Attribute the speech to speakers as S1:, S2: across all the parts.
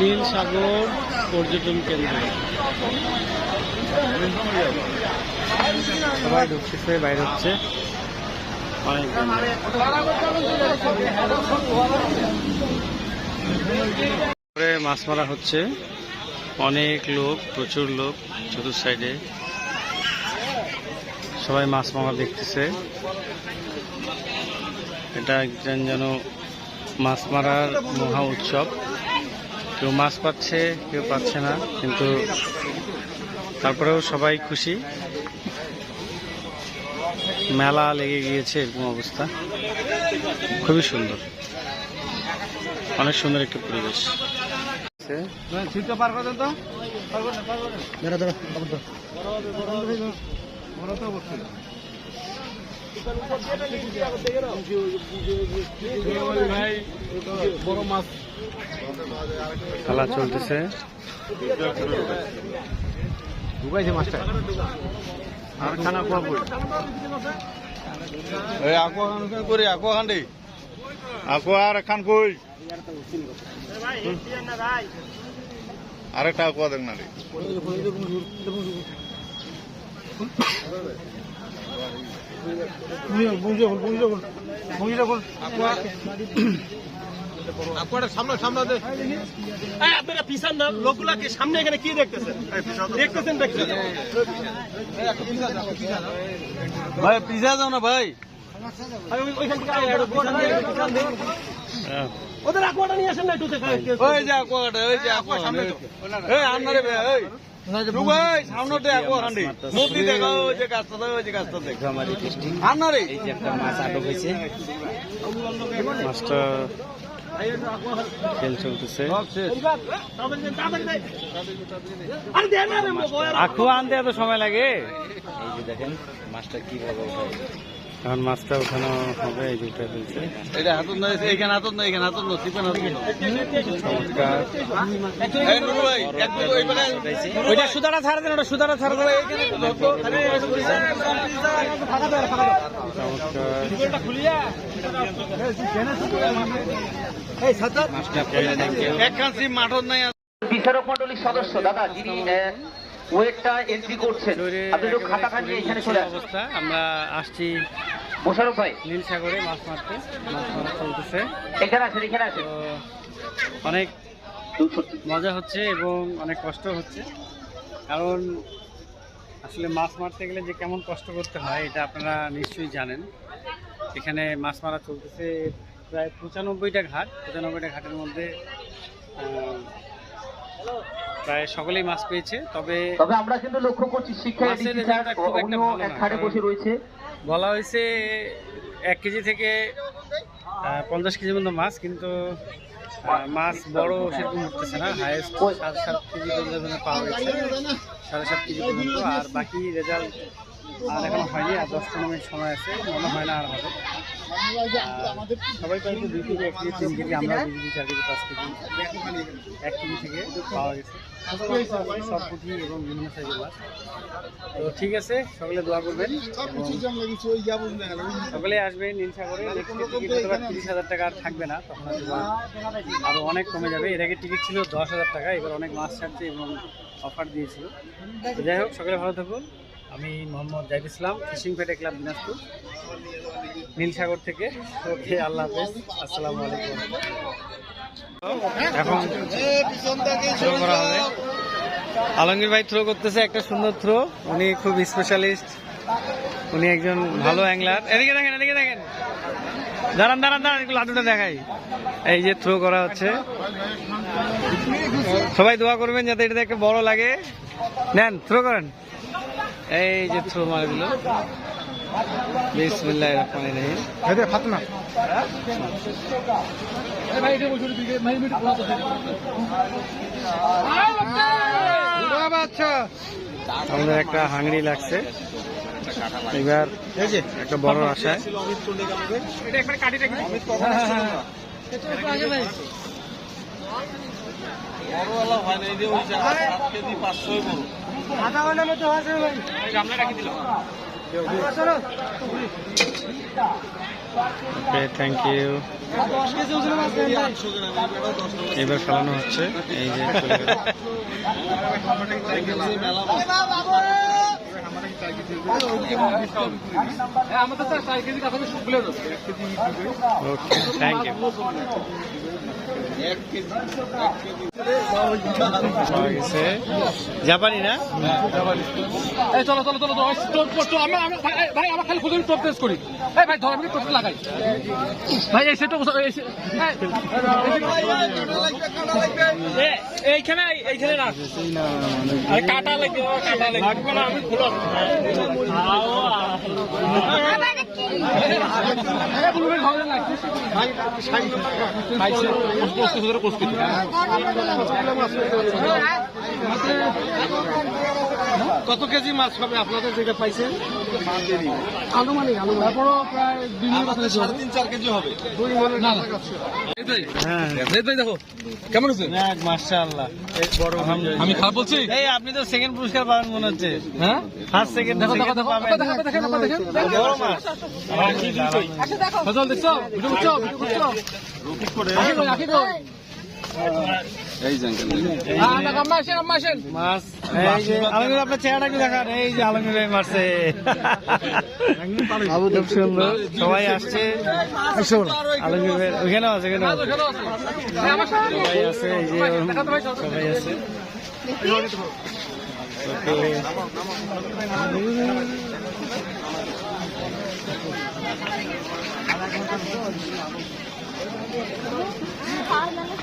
S1: নীল সাগর পর্যটন কেন্দ্র। সবাই ঢুকতেছে, বাইরে হচ্ছে। মাছ মারা হচ্ছে। অনেক লোক, প্রচুর লোক চতুর সাইডে। সবাই মাছ মারা দেখতেছে। এটা একজন যেন মাছ মারার মহা উৎসব। কেউ মাছ পাচ্ছে, কেউ পাচ্ছে না, কিন্তু তারপরেও সবাই খুশি। মেলা লেগে গিয়েছে এরকম অবস্থা। খুবই সুন্দর। অনেক সুন্দর একটি পরিবেশ
S2: করে তো ভাই বড় মাছ
S1: খেলা চলতেছে।
S2: ঢুকাইছে মাছটা আর খানা খোয়া বই এই আকো খান করে? আকো খান দে। আকো আর খান কই? আরেকটা আকো দেখ না রে সামনে সামনে দে
S3: এই, আপনারা পিছান না লোকগুলাকে সামনে এখানে কি দেখতেছেন দেখতেছেন
S2: ভাই পিজা যাও না ভাই
S3: ওদের আকোয়াটা নিয়ে আসেন না একটু
S2: ওই যে আকো কাটে ওই যে আকো সামনে এই যে যে
S1: মাছটা খেল চলতেছে। আখু আনতে এত সময় লাগে? এই দুটা ফেলছে
S2: এটা হাতত নয় চিপেন হাতত নয়
S1: চমৎকার।
S2: এই নুরু ভাই এক দুটো
S1: ওইটা ছাড়া দেন ওটা ছাড়া দেন।
S2: নাই
S4: বিচারক মন্ডলীর সদস্য দাদা যিনি ওয়েটটা এন্ট্রি করছেন আপনি খাতাটা নিয়ে এখানে চলে
S1: অবস্থা আমরা আসছি
S4: মোশারফ ভাই?
S1: নীল সাগরে মাছ মারতে মাছ মারা চলতেছে।
S4: এখানে আসেন এখানে আসেন
S1: অনেক মজা হচ্ছে এবং অনেক কষ্ট হচ্ছে। কারণ আসলে মাছ মারতে গেলে যে কেমন কষ্ট করতে হয় এটা আপনারা নিশ্চয়ই জানেন। এখানে মাছ মারা চলতেছে প্রায় পঁচানব্বইটা ঘাট। পঁচানব্বইটা ঘাটের মধ্যে প্রায় সকলেই মাছ পেয়েছে। তবে
S4: তবে আমরা কিন্তু লক্ষ্য করছি শিক্ষা
S1: খুব একটা
S4: উনিও
S1: ভালো না, বলা হয়েছে এক কেজি থেকে পঞ্চাশ কেজি মতো মাছ, কিন্তু মাছ বড় সেরকম উঠতেছে না। হায়েস্ট সাড়ে সাত কেজি পর্যন্ত পাওয়া গেছে। সাড়ে সাত কেজি পর্যন্ত, আর বাকি রেজাল্ট আর এখন হয়নি, আর দশ পনেরো মিনিট সময় আছে, মনে হয় না আর হবে। সবাই আমরা এক থেকে পাওয়া গেছে সব এবং ঠিক আছে সকলে দোয়া করবেন সকলে আসবে নীল সাগরে তিরিশ হাজার টাকা আর থাকবে না, তখন হয়তো বা আরও অনেক কমে যাবে। এর আগে টিকিট ছিল দশ হাজার টাকা, এবার অনেক মাছ ছাড়ছে এবং অফার দিয়েছিল। যাই হোক, সকলে ভালো থাকুন। আমি মোহাম্মদ জাহিদ ইসলাম ফিশিং পেটে ক্লাব দিনাজপুর। নীল সাগর থেকে। ওকে, আল্লাহ হাফেজ। আসসালামু আলাইকুম। এখন থ্রো আলমগীর ভাই থ্রো করতেছে একটা সুন্দর থ্রো উনি খুব স্পেশালিস্ট উনি একজন ভালো অ্যাংলার এদিকে দেখেন এদিকে দেখেন। দাঁড়ান দাঁড়ান দাঁড়ান, একটু দেখাই। এই যে থ্রো করা হচ্ছে। সবাই দোয়া করবেন যাতে এটা দেখে বড় লাগে। নেন থ্রো করেন। এই যে থ্রো মারা দিল বিসমিল্লাহ রহমান রহিম
S2: ফাতনা। আচ্ছা
S1: আমাদের একটা হাংড়ি লাগছে। এবার একটা বড় আশায়।
S2: হয় না
S1: ওকে থ্যাংক ইউ এবার খেলানো হচ্ছে। এই যে। ওকে থ্যাংক ইউ জাপানি না?
S5: এই চলো চলো চলো ভাই আমার খালি খুঁজে টোপ টেস্ট করি। এই ভাই ধর আমি টোপ লাগাই। ভাই এই সেটা এইখানে এইখানে না আরে কাটা লাগবে কাটা লাগবে। আমি খুলো কোচ
S2: কত কেজি মাছ পাবে আপনাদের যেটা পাইছেন?
S5: আনুমানিক আনুমানিক তারপরও প্রায়
S2: সাড়ে তিন চার কেজি হবে।
S1: হ্যাঁ।
S5: দেখো। কেমন
S1: এই বড় আলহামদুলিল্লাহ
S5: আমি খারাপ বলছি?
S1: এই আপনি তো সেকেন্ড পুরস্কার পাবেন মনে হচ্ছে।
S5: হ্যাঁ?
S1: ফার্স্ট সেকেন্ড
S5: দেখো দেখো দেখেন দেখেন দেখছ? ভিডিও করছ ভিডিও করছ
S2: এই
S1: যে আপনার একটু দেখান। এই যে আলমগীর ভাই মারছে। খুব সুন্দর। সবাই আসছে। আলমগীর ভাই আছে
S5: সাথে
S1: সবাই আছে এই যে। সবাই আছে। ওকে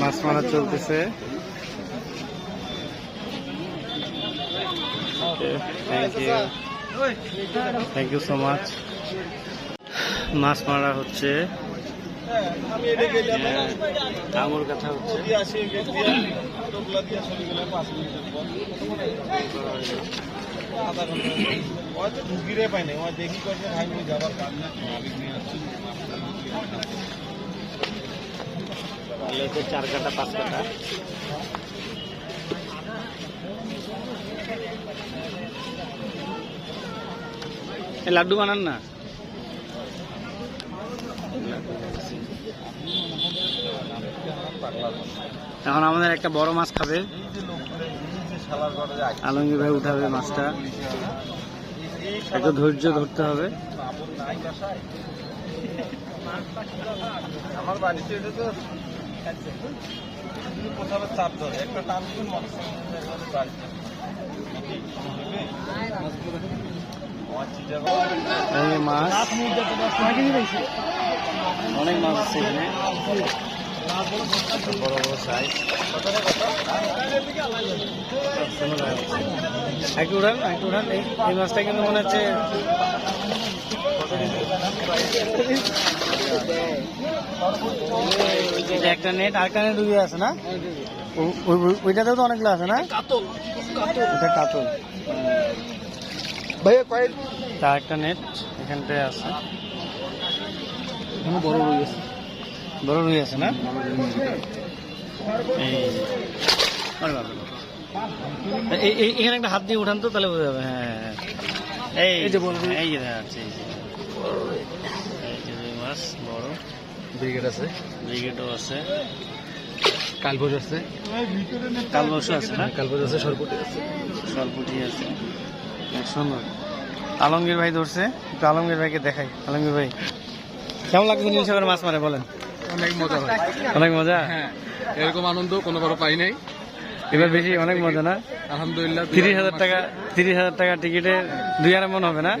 S1: মাছ মারা চলতেছে। থ্যাংক ইউ সো মাচ মাছ মারা হচ্ছে।
S2: আমি এটা
S1: কথা হচ্ছে।
S2: দেখি যাবার কাজ নিয়ে
S1: চার কাটা, পাঁচ কাটা। লাড্ডু বানান না? এখন আমাদের একটা বড় মাছ খাবে। আলমগীর ভাই উঠাবে মাছটা। একটু ধৈর্য ধরতে হবে।
S2: আমার বাড়িতে এটা তো চাপ ধরে একটা টান
S1: অনেক মাছ। আছে এখানে। বড় বড় সাইজ। একটু উঠান একটু উঠান। এই মাছটা কিন্তু মনে হচ্ছে একটা নেট আরেকটা নেট ডুবে আছে না? ওই- ওই- ওইটাতেও তো অনেকগুলো আছে না? ওটা কাতল।
S2: ভাইয়া কয়েক
S1: তার একটা নেট এখানটায় আছে।
S5: বড় রয়ে গেছে
S1: বড় রুই আছে না? এই এই- এই- এখানে একটা হাত দিয়ে উঠান তো তাহলে বোঝা যাবে। হ্যাঁ হ্যাঁ, হ্যাঁ। এই যে বড় এই যে। মাছ বড়।
S5: ব্রিগেড আছে।
S1: ব্রিগেডও আছে।
S5: কালভোজ আছে।
S1: আছে না?
S5: কালভোজ আছে সরপুটি আছে।
S1: সরপুটি আছে। সুন্দর। আলমগীর ভাই ধরছে। একটু আলমগীর ভাইকে দেখাই। আলমগীর ভাই কেমন লাগছে নীল সাগরে মাছ মারে বলেন?
S5: অনেক মজা হয়।
S1: অনেক মজা?
S5: হ্যাঁ এরকম আনন্দ কোনো কারও পাই নাই।
S1: এবার বেশি অনেক মজা না?
S5: আলহামদুলিল্লাহ
S1: তিরিশ হাজার টাকা তিরিশ হাজার টাকা টিকিটে দুই আর মন হবে না?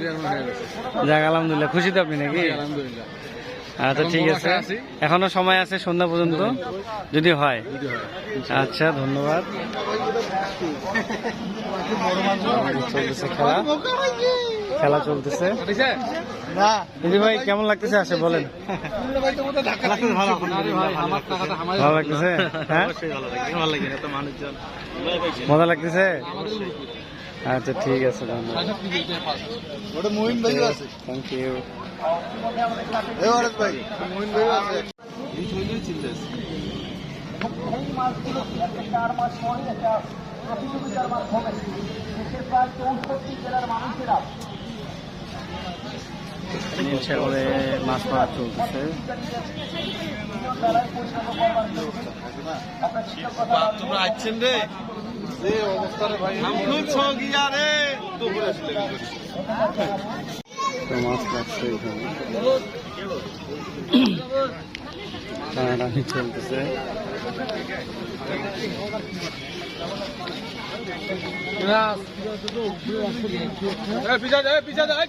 S1: যাক আলহামদুলিল্লাহ। খুশি তো আপনি নাকি?
S5: আলহামদুলিল্লাহ।
S1: আচ্ছা ঠিক আছে। এখনও সময় আছে সন্ধ্যা পর্যন্ত? যদি হয়।
S5: যদি হয়
S1: আচ্ছা ধন্যবাদ। চলতেছে খেলা। খেলা চলতেছে। ভাই কেমন লাগতেছে? আসে বলেন। ভালো লাগতেছে। হ্যাঁ? মজা লাগতেছে? আচ্ছা ঠিক আছে ধন্যবাদ। থ্যাংক ইউ
S2: এই অরেশ ভাই মহিন ভাই আছে। এই ছইলেই চিন্তা আছে
S1: নীল সাগরে মাছ মারা চলতেছে।
S6: তোমরা আসছেন রে?
S1: মাছ লাগছে এখানে। চলতেছে।
S2: পিছা যায় পিছা যায়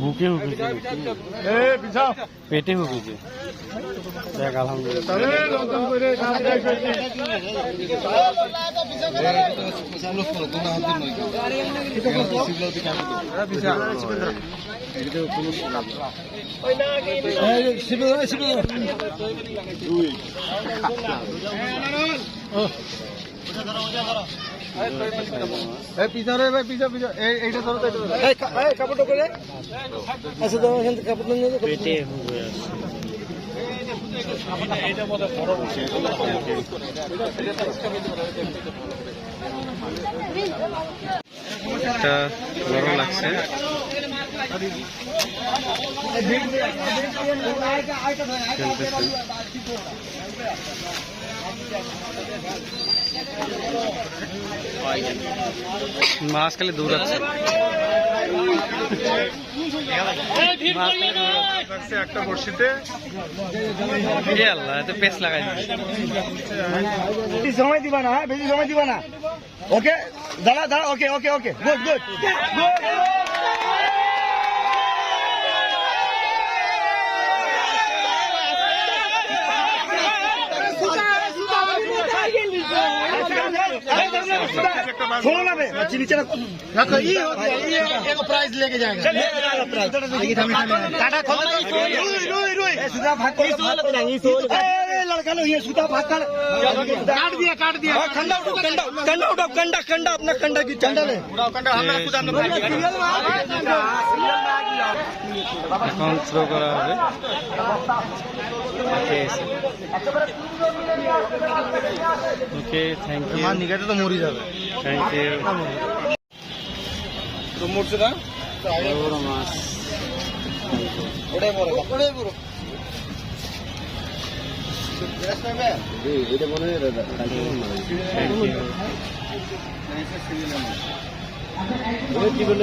S1: বুকে হুকেছে পেটে হুকেছে দেখ আলহামদুলিল্লাহ।
S6: পিছা রে ভাই পিছা পিছা এইটা ধরো তো কাপড়টা করে
S1: পেটে হুকে আছে। একটা গরম লাগছে। দৌড়াচ্ছে মাছ খালি দৌড়াচ্ছে।
S5: একটা
S1: এ আল্লাহ, এত পেস লাগাই
S6: সময় দিবা না হ্যাঁ? বেশি সময় দিবা না। ওকে দাঁড়া দাঁড়া ওকে ওকে ওকে গুড গুড छोड़ो ना बे बच्ची नीचे रखो रखो ये हो गया ये एक प्राइज लेके जाएगा टाटा खोल रुई रुई रुई सुधा भाग को अरे लड़का लो ये सुधा भाग कर काट दिया काट दिया कंडा उठाओ कंडा कंडा उठाओ कंडा कंडा अपना कंडा की कंडा ले
S1: এখন থ্রো করা হবে ওকে ওকে থ্যাংক ইউ
S6: নিগাতে তো মরি যাবে
S1: থ্যাংক ইউ
S6: তো মরছে না
S1: বড় বড় মাছ
S6: ওটাই বড় ওটাই বড়
S1: থ্যাংক ইউ